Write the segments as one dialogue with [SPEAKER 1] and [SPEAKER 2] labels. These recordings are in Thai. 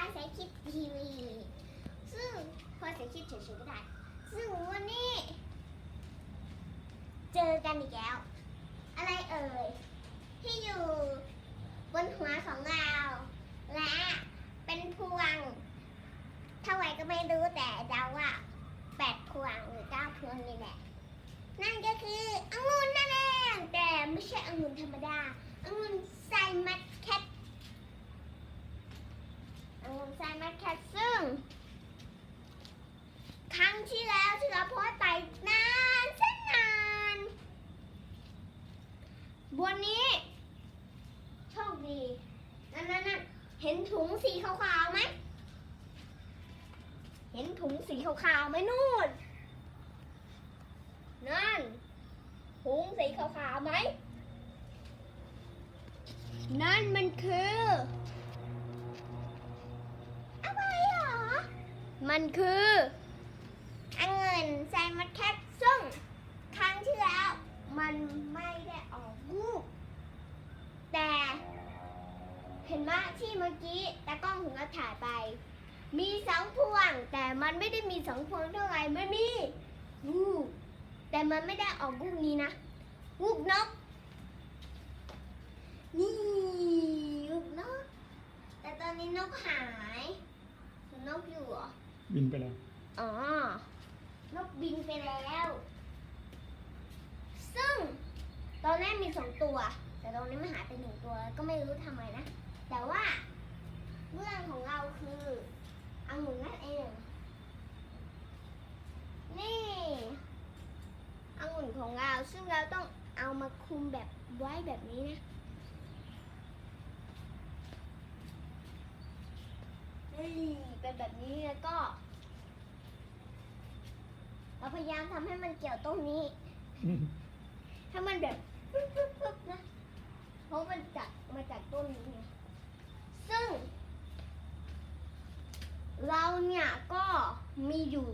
[SPEAKER 1] ายสายคิดทีวี ซึ่งพอสายคิดเฉยๆก็ได้ ซึ่งวันนี้ เจอกันอีกแล้ว อะไรเอ่ย ที่อยู่บนหัวของเรา และเป็นพวงเท่าไหร่ก็ไม่รู้แต่เดาว่าแปดพวงหรือเก้าพวงนี่แหละ นั่นก็คือองุ่นนั่นเองแต่ไม่ใช่องุ่นธรรมดาองุ่นไซมัสแคท ไซมัสแคทซึ่ง ครั้งที่แล้วที่เราโพสไปนานแสนนานวันนี้ โชคดี นั่นนั่นนเห็นถุงสีขาวๆไหม เห็นถุงสีขาวๆไหมนู่น นั่น ถุงสีขาวๆไหม นั่นมันคือ มันคือองุ่นไซมัสแคทซึ่งครั้งที่แล้วมันไม่ได้ออกลูก แต่เห็นไหมที่เมื่อกี้ตากล้องถึงเราถ่ายไป มีสองพวง แต่มันไม่ได้มีสองพวงเท่าไหร่ไม่มีลูกแต่มันไม่ได้ออกลูกนี้นะลูกนก นี่ลูกนก แต่ตอนนี้นกหาย นกอยู่เหรอ
[SPEAKER 2] บินไปแล้ว
[SPEAKER 1] อ๋อนกบินไปแล้ว ซึ่งตอนแรกมีสองตัว แต่ตอนนี้มันหายไปหนึ่งตัวก็ไม่รู้ทำไมนะ แต่ว่าเรื่องของเราคือองุ่นนั่นเอง นี่องุ่นของเราซึ่งเราต้องเอามาคุมแบบไว้แบบนี้นะ นี่เป็นแบบนี้แล้วก็ เราพยายามทำให้มันเกี่ยวตรงนี้ให้มันแบบปึ๊บปึ๊บปึ๊บนะ เพราะมันจากมาจากต้นนี้ไงซึ่ง เราเนี่ยก็มีอยู่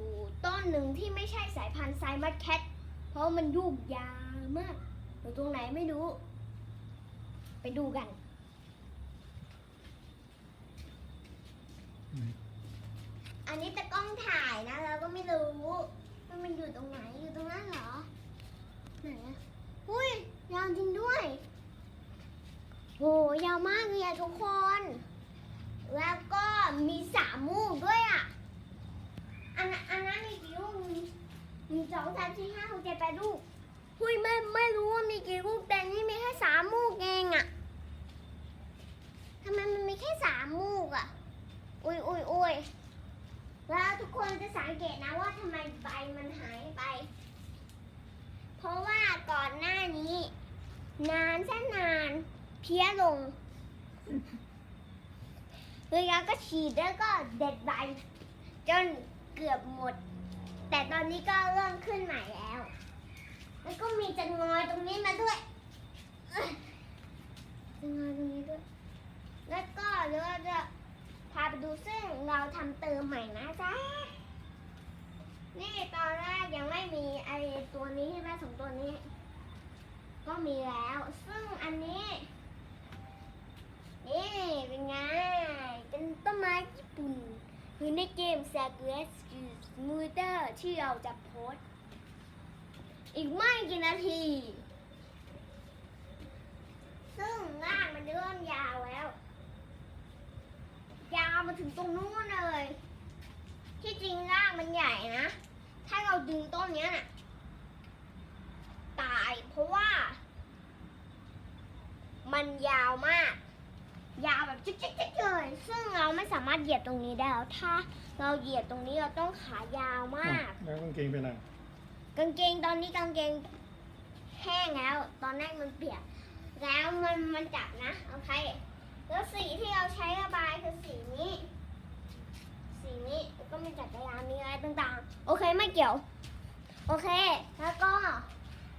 [SPEAKER 1] ต้นหนึ่งที่ไม่ใช่สายพันธุ์ไซมัสแคท เพราะมันยุกยาวมากอยู่ตรงไหนไม่รู้ ไปดูกัน อันนี้ตะกล้องถ่ายนะเราก็ไม่รู้ว่ามันอยู่ตรงไหนอยู่ตรงนั้นเหรอไหนอะอุ้ยยาวจริงด้วยโหยาวมากเลยอะทุกคน แล้วก็มีสามมูกด้วยอะอันอันนั้นมีกี่ลูกมีสองสามสี่ห้าหกเจ็ดแปดลูกหุ้ยไม่ไม่รู้ว่ามีกี่ลูกแต่นี่มีแค่สามมูกเองอะทำไมมันมีแค่สามมูกอะ อุ้ยอุ้ยอุ้ยแล้วทุกคนจะสังเกตนะว่าทำไมใบมันหายไป เพราะว่าก่อนหน้านี้ นานแสนนาน เพี้ยลงเลยาก็ฉีดแล้วก็เด็ดใบ จนเกือบหมด แต่ตอนนี้ก็เริ่มขึ้นใหม่แล้ว แล้วก็มีจะงอยตรงนี้มาด้วยเอ้ยจะงอยตรงนี้ด้วย แล้วก็เดี๋ยวเราจะ พาไปดูซึ่งเรา ทำเติมใหม่นะจ๊ะ นี่ตอนแรกยังไม่มีไอตัวนี้ใช่ไหมสองตัวนี้ ก็มีแล้ว ซึ่งอันนี้ นี่เป็นไง เป็นต้นไม้ญี่ปุ่นคือในเกม s a g r e s m u t e r ที่เราจะโพสอีกไม่กี่นาที ซึ่งรากมันเริ่มยาวแล้ว ยาวมาถึงตรงนู้นเลย ที่จริงรากมันใหญ่นะ ถ้าเรา ดึงต้นเนี้ยน่ะ ตายเพราะว่า มันยาวมาก ยาวแบบจิ๊กจิ๊กจิ๊กเลยซึ่งเราไม่สามารถเหยียบตรงนี้ได้แล้วถ้า เราเหยียบตรงนี้เราต้องขายาวมาก
[SPEAKER 2] แล้วกางเกงไปไหน
[SPEAKER 1] กางเกงตอนนี้กางเกงแห้งแล้ว ตอนแรกมันเปียก แล้วมันมันจับนะโอเคแล้วสีที่เราใช้ระบายคือสีนี้ สีนี้แล้วก็มีจักรยานมีอะไรต่างๆ โอเคไม่เกี่ยว โอเค แล้วก็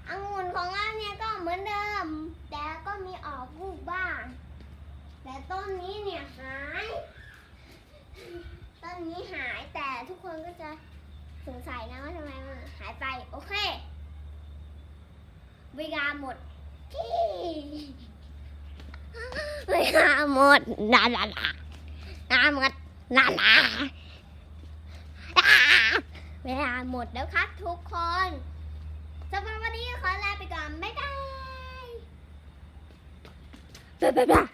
[SPEAKER 1] องุ่นของเราเนี่ยก็เหมือนเดิม แต่ก็มีออกลูกบ้าง แต่ต้นนี้เนี่ยหาย ต้นนี้หายแต่ทุกคนก็จะสงสัยนะว่าทำไมมันหายไป โอเคเวลาหมดที่เวลาหมดดาดาดาดาหมดลาลา เวลาหมดแล้วครับทุกคนสำหรับวันนี้ขอลาไปก่อน บ๊ายบาย บ๊ายบาย